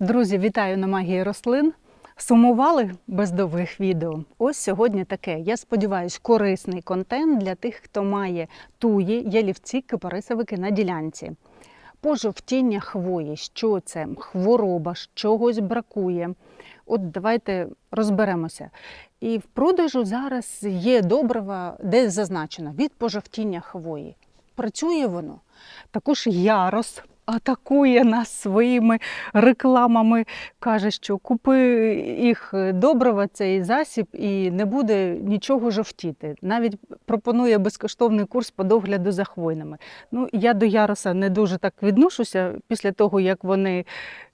Друзі, вітаю на магії рослин. Сумували без довгих відео. Ось сьогодні таке. Я сподіваюся, корисний контент для тих, хто має туї, ялівці, кипарисовики на ділянці. Пожовтіння хвої, що це? Хвороба, чогось бракує. От давайте розберемося. І в продажу зараз є добрива, де зазначено від пожовтіння хвої. Працює воно. Також ярос атакує нас своїми рекламами, каже, що купи їх добрива, цей засіб, і не буде нічого жовтіти. Навіть пропонує безкоштовний курс по догляду за хвойними. Ну, я до яроса не дуже так відношуся після того, як вони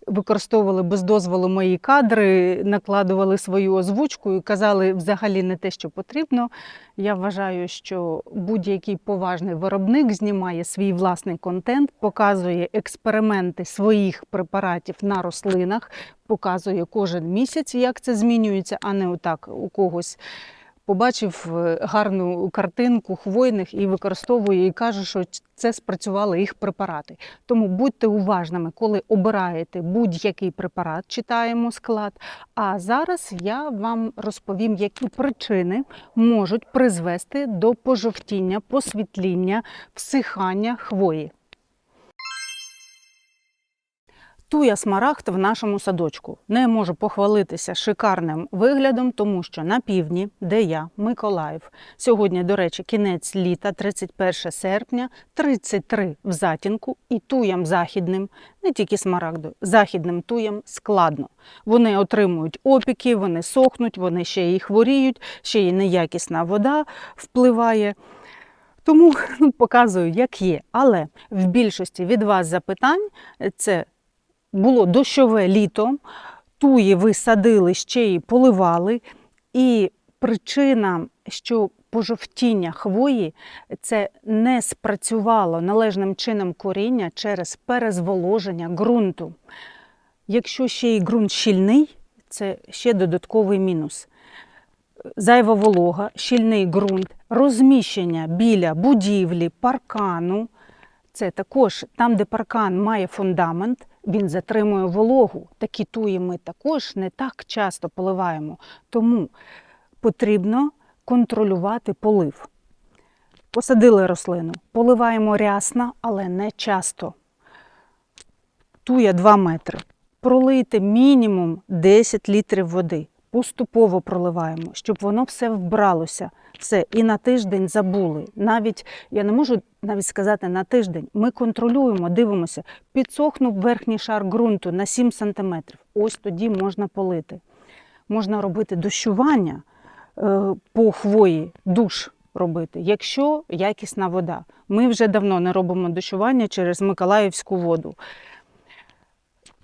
використовували без дозволу мої кадри, накладували свою озвучку і казали взагалі не те, що потрібно. Я вважаю, що будь-який поважний виробник знімає свій власний контент, показує експерименти своїх препаратів на рослинах, показує кожен місяць, як це змінюється, а не отак у когось. Побачив е, гарну картинку хвойних і використовує, і каже, що це спрацювали їх препарати. Тому будьте уважними, коли обираєте будь-який препарат, читаємо склад. А зараз я вам розповім, які причини можуть призвести до пожовтіння, посвітління, всихання хвої. Туя смарагд в нашому садочку. Не можу похвалитися шикарним виглядом, тому що на півдні, де я, Миколаїв. Сьогодні, до речі, кінець літа, 31 серпня, 33 в затінку і туям західним, не тільки смарагду, західним туям складно. Вони отримують опіки, вони сохнуть, вони ще й хворіють, ще й неякісна вода впливає. Тому ну, показую, як є. Але в більшості від вас запитань це було дощове літо, туї ви садили ще й поливали. І причина, що пожовтіння хвої це не спрацювало належним чином коріння через перезволоження ґрунту. Якщо ще й ґрунт щільний, це ще додатковий мінус. Зайва волога, щільний ґрунт, розміщення біля будівлі, паркану. Це також там, де паркан має фундамент, він затримує вологу. Такі туї ми також не так часто поливаємо. Тому потрібно контролювати полив. Посадили рослину, поливаємо рясно, але не часто. Туя 2 метри. Пролийте мінімум 10 літрів води. Поступово проливаємо, щоб воно все вбралося. Все, і на тиждень забули. Навіть я не можу навіть сказати на тиждень. Ми контролюємо, дивимося, підсохнув верхній шар ґрунту на 7 см. Ось тоді можна полити. Можна робити дощування е, по хвої, душ робити, якщо якісна вода. Ми вже давно не робимо дощування через Миколаївську воду.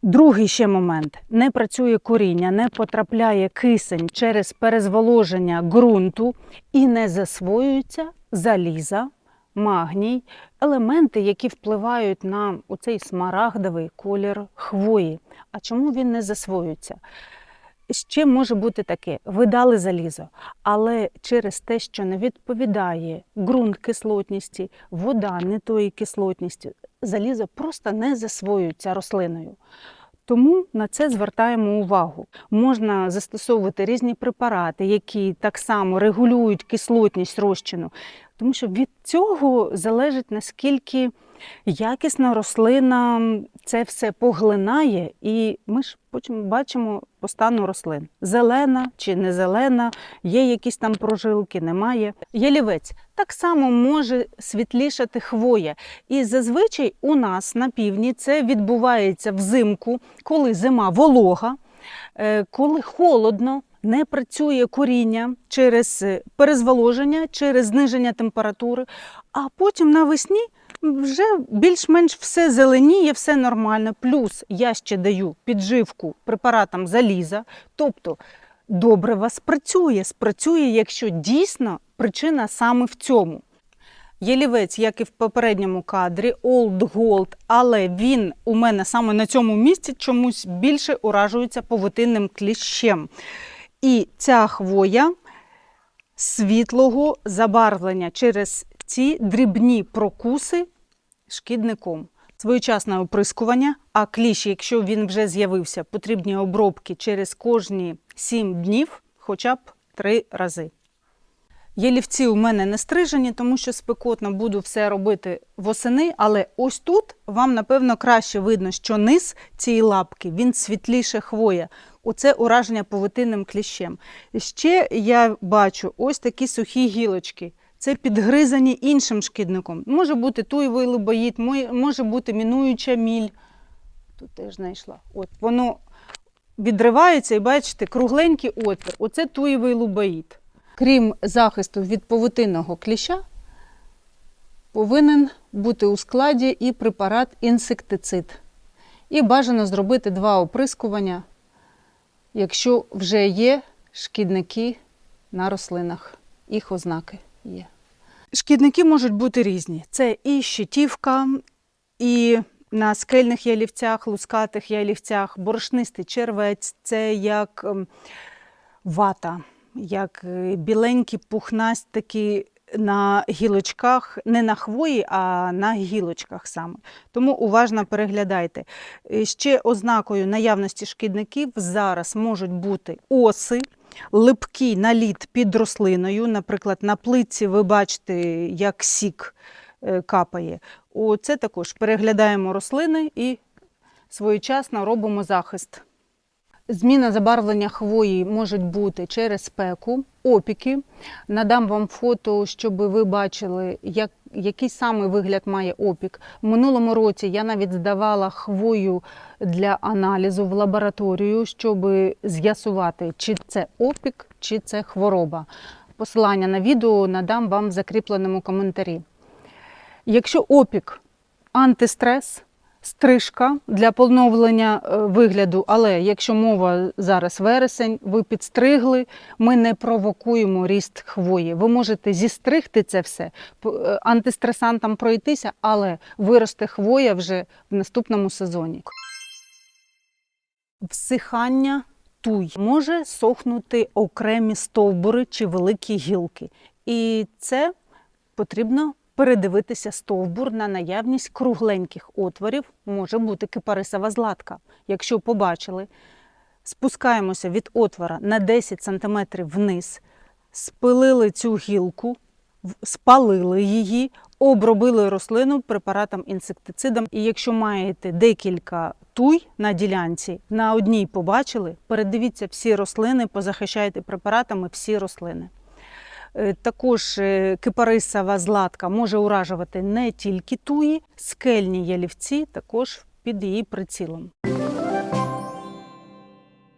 Другий ще момент: не працює коріння, не потрапляє кисень через перезволоження ґрунту і не засвоюється заліза, магній, елементи, які впливають на оцей смарагдовий колір хвої. А чому він не засвоюється? Ще може бути таке: ви дали залізо, але через те, що не відповідає ґрунт кислотності, вода не тої кислотності, залізо просто не засвоюється рослиною. Тому на це звертаємо увагу. Можна застосовувати різні препарати, які так само регулюють кислотність розчину, тому що від цього залежить наскільки якісна рослина це все поглинає, і ми ж потім бачимо по стану рослин: зелена чи не зелена, є якісь там прожилки, немає. Ялівець так само може світлішати хвоя. І зазвичай у нас на півдні це відбувається взимку, коли зима волога, е, коли холодно. Не працює коріння через перезволоження, через зниження температури, а потім навесні вже більш-менш все зеленіє, все нормально. Плюс я ще даю підживку препаратам заліза. Тобто добрива спрацює, спрацює, якщо дійсно причина саме в цьому. Єлівець, як і в попередньому кадрі, Old Gold, але він у мене саме на цьому місці чомусь більше уражується повитинним кліщем. І ця хвоя світлого забарвлення через ці дрібні прокуси шкідником. Своєчасне оприскування, а кліщ, якщо він вже з'явився, потрібні обробки через кожні 7 днів, хоча б 3 рази. Ялівці у мене не стрижені, тому що спекотно буду все робити восени, але ось тут вам, напевно, краще видно, що низ цієї лапки він світліше хвоя. Оце ураження повитинним кліщем. Ще я бачу ось такі сухі гілочки. Це підгризані іншим шкідником. Може бути туєвий либоїд, може бути мінуюча міль. Тут теж знайшла. От воно відривається і бачите, кругленький отвір. Оце туєвий лубоїд. Крім захисту від павутинного кліща, повинен бути у складі і препарат інсектицид. І бажано зробити два оприскування, якщо вже є шкідники на рослинах. Їх ознаки є. Шкідники можуть бути різні. Це і щитівка, і на скельних ялівцях, лускатих ялівцях, борошнистий червець, це як ем, вата, як е, біленькі пухнастики на гілочках, не на хвої, а на гілочках саме. Тому уважно переглядайте. Е, Ще ознакою наявності шкідників зараз можуть бути оси, липкий наліт під рослиною. Наприклад, на плитці ви бачите, як сік е, капає. Оце також переглядаємо рослини і своєчасно робимо захист. Зміна забарвлення хвої може бути через спеку, опіки. Надам вам фото, щоб ви бачили, як, який саме вигляд має опік. В минулому році я навіть здавала хвою для аналізу в лабораторію, щоб з'ясувати, чи це опік, чи це хвороба. Посилання на відео надам вам в закріпленому коментарі. Якщо опік антистрес, стрижка для поновлення е, вигляду, але якщо мова зараз вересень, ви підстригли, ми не провокуємо ріст хвої. Ви можете зістригти це все, е, антистресантам пройтися, але виросте хвоя вже в наступному сезоні. Всихання туй може сохнути окремі стовбури чи великі гілки. І це потрібно передивитися стовбур на наявність кругленьких отворів, може бути кипарисова златка. Якщо побачили, спускаємося від отвора на 10 см вниз, спилили цю гілку, спалили її, обробили рослину препаратом інсектицидом. І якщо маєте декілька туй на ділянці, на одній побачили, передивіться всі рослини, позахищайте препаратами всі рослини. Е, Також е, кипарисова златка може уражувати не тільки туї, скельні ялівці також під її прицілом.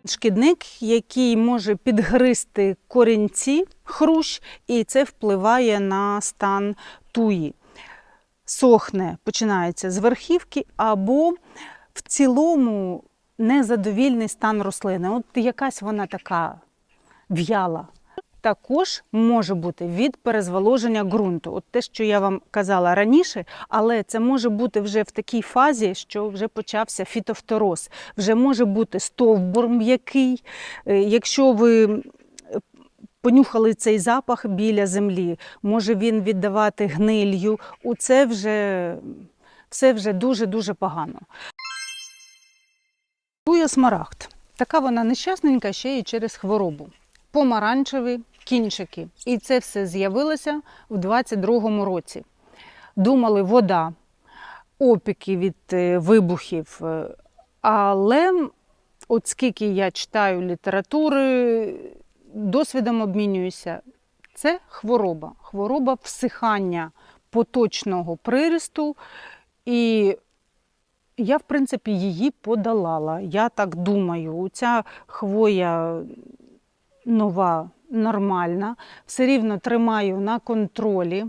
Шкідник, який може підгризти корінці, хрущ, і це впливає на стан туї. Сохне, починається з верхівки, або в цілому незадовільний стан рослини. От якась вона така в'яла. Також може бути від перезволоження ґрунту. От те, що я вам казала раніше, але це може бути вже в такій фазі, що вже почався фітофтороз. Вже може бути стовбур м'який. Е, Якщо ви е, понюхали цей запах біля землі, може він віддавати гнилью. У це вже все вже дуже-дуже погано. Туя смарагд. Така вона нещасненька ще й через хворобу. Помаранчеві кінчики. І це все з'явилося в 22-му році. Думали, вода, опіки від е, вибухів. е, Але от скільки я читаю літератури, досвідом обмінююся, це хвороба. Хвороба всихання поточного приросту. І я, в принципі, її подолала. Я так думаю. Ця хвоя нова, нормальна, все рівно тримаю на контролі.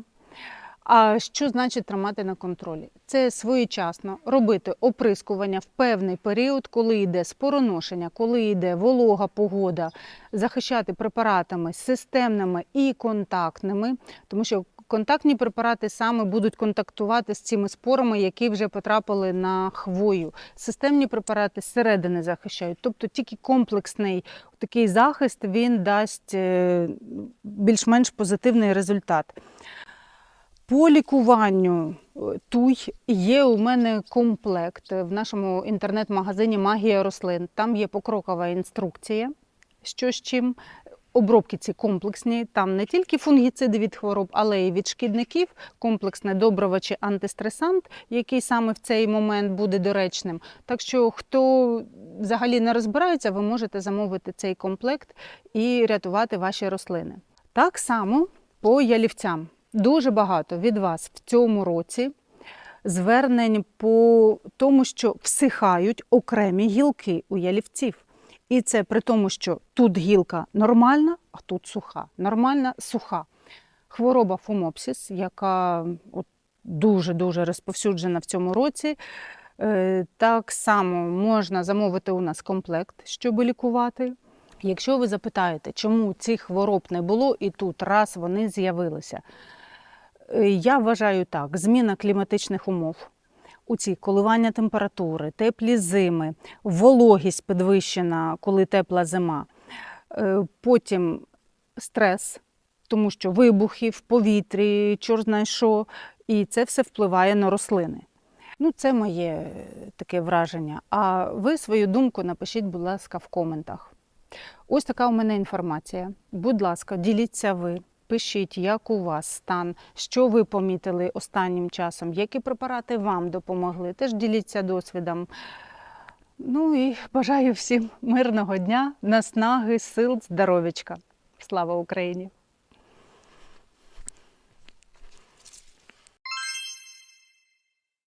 А що значить тримати на контролі? Це своєчасно робити оприскування в певний період, коли йде спороношення, коли йде волога погода, захищати препаратами системними і контактними, тому що контактні препарати саме будуть контактувати з цими спорами, які вже потрапили на хвою. Системні препарати зсередини захищають. Тобто тільки комплексний такий захист він дасть е, більш-менш позитивний результат. По лікуванню туй є у мене комплект в нашому інтернет-магазині Магія рослин. Там є покрокова інструкція, що з чим. Обробки ці комплексні, там не тільки фунгіциди від хвороб, але й від шкідників, комплексне добриво чи антистресант, який саме в цей момент буде доречним. Так що, хто взагалі не розбирається, ви можете замовити цей комплект і рятувати ваші рослини. Так само по ялівцям. Дуже багато від вас в цьому році звернень по тому, що всихають окремі гілки у ялівців. І це при тому, що тут гілка нормальна, а тут суха. Нормальна, суха. Хвороба фумопсіс, яка дуже-дуже розповсюджена в цьому році. Е, Так само можна замовити у нас комплект, щоб лікувати. Якщо ви запитаєте, чому цих хвороб не було і тут раз вони з'явилися, Е, я вважаю так: зміна кліматичних умов. У ці коливання температури, теплі зими, вологість підвищена, коли тепла зима. Е, Потім стрес, тому що вибухи в повітрі, чорт знає що, і це все впливає на рослини. Ну, це моє е, таке враження. А ви свою думку напишіть, будь ласка, в коментах. Ось така у мене інформація. Будь ласка, діліться ви. Пишіть, як у вас стан, що ви помітили останнім часом, які препарати вам допомогли. Теж діліться досвідом. Ну і бажаю всім мирного дня, наснаги, сил, здоров'ячка. Слава Україні!